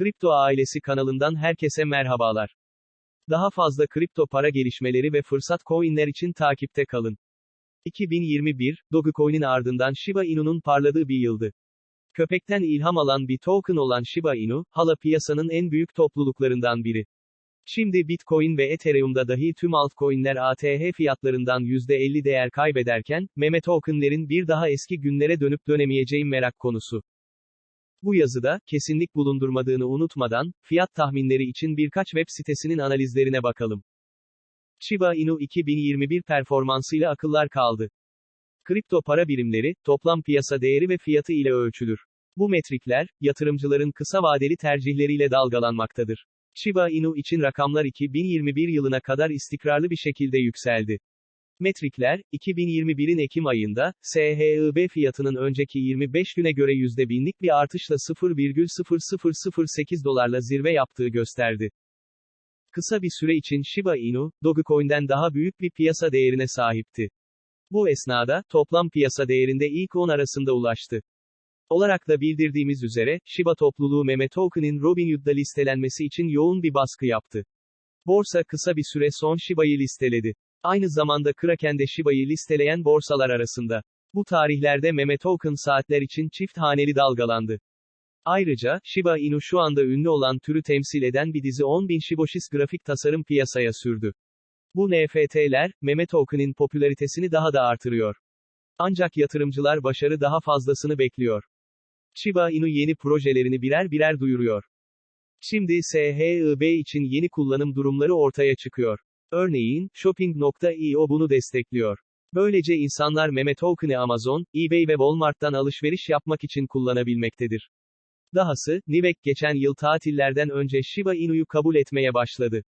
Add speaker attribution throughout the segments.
Speaker 1: Kripto Ailesi kanalından herkese merhabalar. Daha fazla kripto para gelişmeleri ve fırsat coinler için takipte kalın. 2021, Dogecoin'in ardından Shiba Inu'nun parladığı bir yıldı. Köpekten ilham alan bir token olan Shiba Inu, hala piyasanın en büyük topluluklarından biri. Şimdi Bitcoin ve Ethereum'da dahi tüm altcoin'ler ATH fiyatlarından %50 değer kaybederken, meme token'lerin bir daha eski günlere dönüp dönemeyeceğim merak konusu. Bu yazıda, kesinlik bulundurmadığını unutmadan, fiyat tahminleri için birkaç web sitesinin analizlerine bakalım. Shiba Inu 2021 performansıyla akıllar kaldı. Kripto para birimleri, toplam piyasa değeri ve fiyatı ile ölçülür. Bu metrikler, yatırımcıların kısa vadeli tercihleriyle dalgalanmaktadır. Shiba Inu için rakamlar 2021 yılına kadar istikrarlı bir şekilde yükseldi. Metrikler, 2021'in Ekim ayında, SHIB fiyatının önceki 25 güne göre %1000'lik bir artışla 0,0008 dolarla zirve yaptığı gösterdi. Kısa bir süre için Shiba Inu, Dogecoin'den daha büyük bir piyasa değerine sahipti. Bu esnada, toplam piyasa değerinde ilk 10 arasında ulaştı. Olarak da bildirdiğimiz üzere, Shiba topluluğu meme token'in Robinhood'da listelenmesi için yoğun bir baskı yaptı. Borsa kısa bir süre son Shiba'yı listeledi. Aynı zamanda Kraken'de Shiba'yı listeleyen borsalar arasında. Bu tarihlerde meme token saatler için çift haneli dalgalandı. Ayrıca, Shiba Inu şu anda ünlü olan türü temsil eden bir dizi 10.000 Shiboshis grafik tasarım piyasaya sürdü. Bu NFT'ler, meme token'in popülaritesini daha da artırıyor. Ancak yatırımcılar başarı daha fazlasını bekliyor. Shiba Inu yeni projelerini birer birer duyuruyor. Şimdi SHIB için yeni kullanım durumları ortaya çıkıyor. Örneğin, Shopping.io bunu destekliyor. Böylece insanlar meme token'ı Amazon, eBay ve Walmart'tan alışveriş yapmak için kullanabilmektedir. Dahası, Nivek geçen yıl tatillerden önce Shiba Inu'yu kabul etmeye başladı.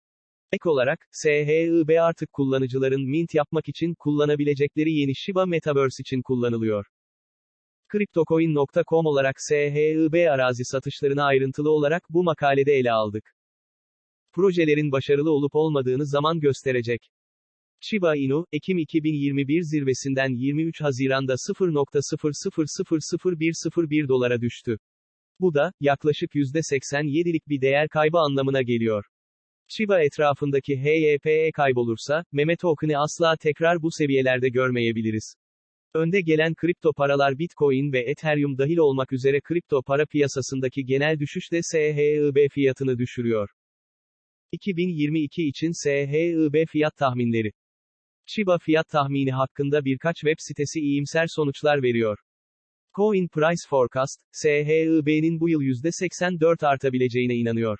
Speaker 1: Ek olarak, SHIB artık kullanıcıların mint yapmak için kullanabilecekleri yeni Shiba Metaverse için kullanılıyor. Cryptocoin.com olarak SHIB arazi satışlarını ayrıntılı olarak bu makalede ele aldık. Projelerin başarılı olup olmadığını zaman gösterecek. Shiba Inu, Ekim 2021 zirvesinden 23 Haziran'da 0.00001001 dolara düştü. Bu da, yaklaşık %87'lik bir değer kaybı anlamına geliyor. Shiba etrafındaki HYPE kaybolursa, meme token'ı asla tekrar bu seviyelerde görmeyebiliriz. Önde gelen kripto paralar Bitcoin ve Ethereum dahil olmak üzere kripto para piyasasındaki genel düşüş de SHIB fiyatını düşürüyor. 2022 için SHIB fiyat tahminleri. Shiba fiyat tahmini hakkında birkaç web sitesi iyimser sonuçlar veriyor. Coin Price Forecast, SHIB'nin bu yıl %84 artabileceğine inanıyor.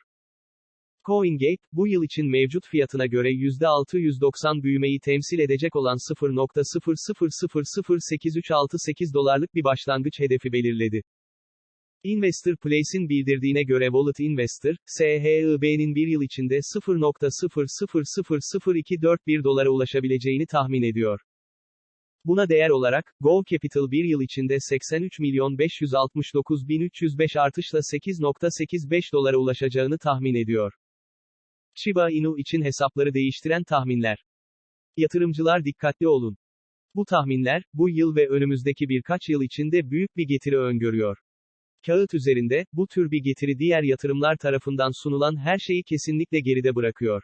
Speaker 1: CoinGate, bu yıl için mevcut fiyatına göre %690 büyümeyi temsil edecek olan 0.00008368 dolarlık bir başlangıç hedefi belirledi. Investor Place'in bildirdiğine göre Wallet Investor, SHIB'nin bir yıl içinde 0.00002441 dolara ulaşabileceğini tahmin ediyor. Buna değer olarak, Go Capital bir yıl içinde 83.569.305 artışla 8.85 dolara ulaşacağını tahmin ediyor. Shiba Inu için hesapları değiştiren tahminler. Yatırımcılar dikkatli olun. Bu tahminler, bu yıl ve önümüzdeki birkaç yıl içinde büyük bir getiri öngörüyor. Kağıt üzerinde, bu tür bir getiri diğer yatırımlar tarafından sunulan her şeyi kesinlikle geride bırakıyor.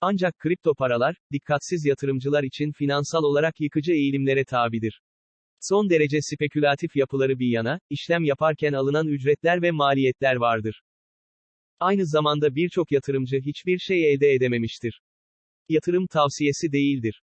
Speaker 1: Ancak kripto paralar, dikkatsiz yatırımcılar için finansal olarak yıkıcı eğilimlere tabidir. Son derece spekülatif yapıları bir yana, işlem yaparken alınan ücretler ve maliyetler vardır. Aynı zamanda birçok yatırımcı hiçbir şey elde edememiştir. Yatırım tavsiyesi değildir.